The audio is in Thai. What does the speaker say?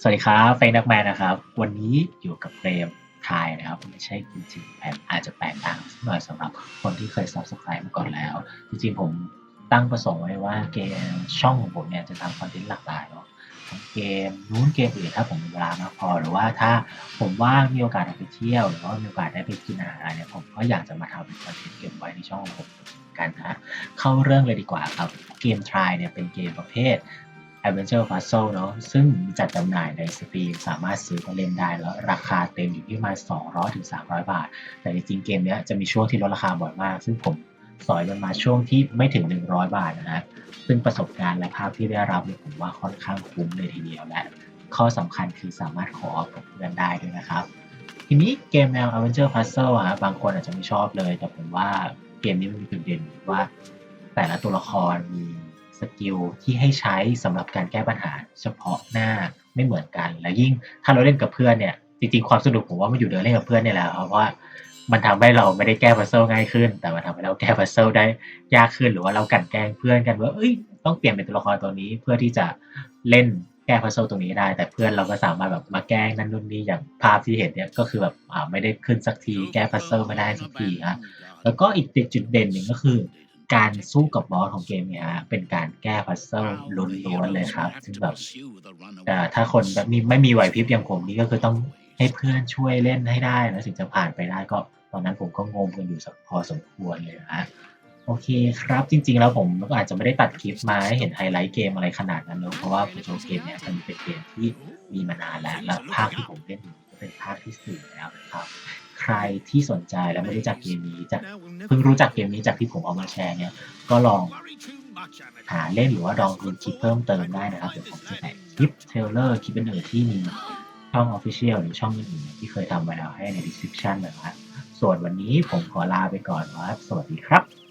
สวัสดีครับเฟนนักแมนนะครับ วันนี้อยู่กับเฟรมทายนะครับ ไม่ใช่จริงๆแผ่อาจจะแปลกต่างสักหน่อยสำหรับคนที่เคย subscribe มาก่อนแล้ว จริงๆผมตั้งประสงค์ไว้ว่าเกมช่องของผมเนี่ยจะทำคอนเทนต์หลากหลายเนาะทั้งเกมนู้นเกมอื่นถ้าผมมีเวลามากพอหรือว่าถ้าผมว่างมีโอกาสได้ไปเที่ยวหรือว่ามีโอกาสได้ไปกินอาหารเนี่ยผมก็อยากจะมาทำเป็นคอนเทนต์เก็บไว้ในช่องของผมกันนะเข้าเรื่องเลยดีกว่าครับเกม Try เนี่ยเป็นเกมประเภท Adventure Puzzle เนาะซึ่งจัดจำหน่ายในสตรีมสามารถซื้อมาเล่นได้แล้วราคาเต็มอยู่ที่ประมาณ 200ถึง300 บาท แต่จริงๆเกมนี้จะมีช่วงที่ลดราคาบ่อยมาก ซึ่งผมสอยมันมาช่วงที่ไม่ถึง 100 บาทนะฮะซึ่งประสบการณ์และภาพที่ได้รับเนี่ยผมว่าค่อนข้างคุ้มเลยทีเดียวและข้อสำคัญคือสามารถขอกับเพื่อนได้ด้วยนะครับ ทีนี้เกมแนว Adventure Puzzle ฮะบางคนอาจจะไม่ชอบเลย แต่ผมว่าเกมนี้มันมีจุดเด่นว่าแต่ละตัวละครมี สกิลที่ให้ใช้สำหรับการแก้ปัญหาเฉพาะหน้าไม่เหมือนกัน และยิ่งถ้าเราเล่นกับเพื่อนเนี่ยจริงๆความสนุกผมว่ามันอยู่เดินเล่นกับเพื่อนเนี่ยแหละเพราะว่ามันทำให้เราไม่ได้แก้พัซเซิลง่ายขึ้น แต่มันทำให้เราแก้พัซเซิลได้ยากขึ้นหรือว่าเรากลันแกล้งเพื่อนกันว่าเอ้ยต้องเปลี่ยนเป็นตัวละครตัวนี้เพื่อที่จะเล่นแก้พัซเซิลตรงนี้ได้ แต่เพื่อนเราก็สามารถแบบมาแกล้งนั่นนู่นนี่อย่างภาพที่เห็นเนี่ยก็คือแบบอ่าไม่ได้ขึ้นสักทีแก้พัซเซิลไม่ได้สักทีฮะแล้วก็อีกจุดเด่นหนึ่งก็คือ การสู้กับบอสของเกมเนี่ยฮะเป็นการแก้พัซเซิลล้วนๆเลยครับ ซึ่งแบบแต่ถ้าคนแบบมีไม่มีไหวพริบอย่างผมนี่ก็คือต้องให้เพื่อนช่วยเล่นให้ได้นะถึงจะผ่านไปได้ก็ตอนนั้นผมก็งงกันอยู่สักพอสมควรเลยนะฮะโอเคครับจริง ๆ แล้วผมก็อาจจะไม่ได้ตัดคลิปมาให้เห็นไฮไลท์เกมอะไรขนาดนั้นเนอะเพราะว่าโปรโจเกมเนี่ยมันเป็นเกมที่มีมานานแล้ว และภาคที่ผมเล่นอยู่ก็เป็นภาคที่สี่แล้วนะครับ ใครที่สนใจและไม่รู้จักเกมนี้จากเพิ่งรู้จักเกมนี้จากที่ผมเอามาแชร์เนี่ยก็ลองหาเล่นหรือว่าลองดูคลิปเพิ่มเติมได้นะครับเดี๋ยวผมจะแปะคลิปเทเลอร์คลิปอื่นๆที่มีช่อง Official หรือช่องอื่นๆที่เคยทำไว้แล้วให้ใน description นะครับส่วนวันนี้ผมขอลาไปก่อนครับ สวัสดีครับ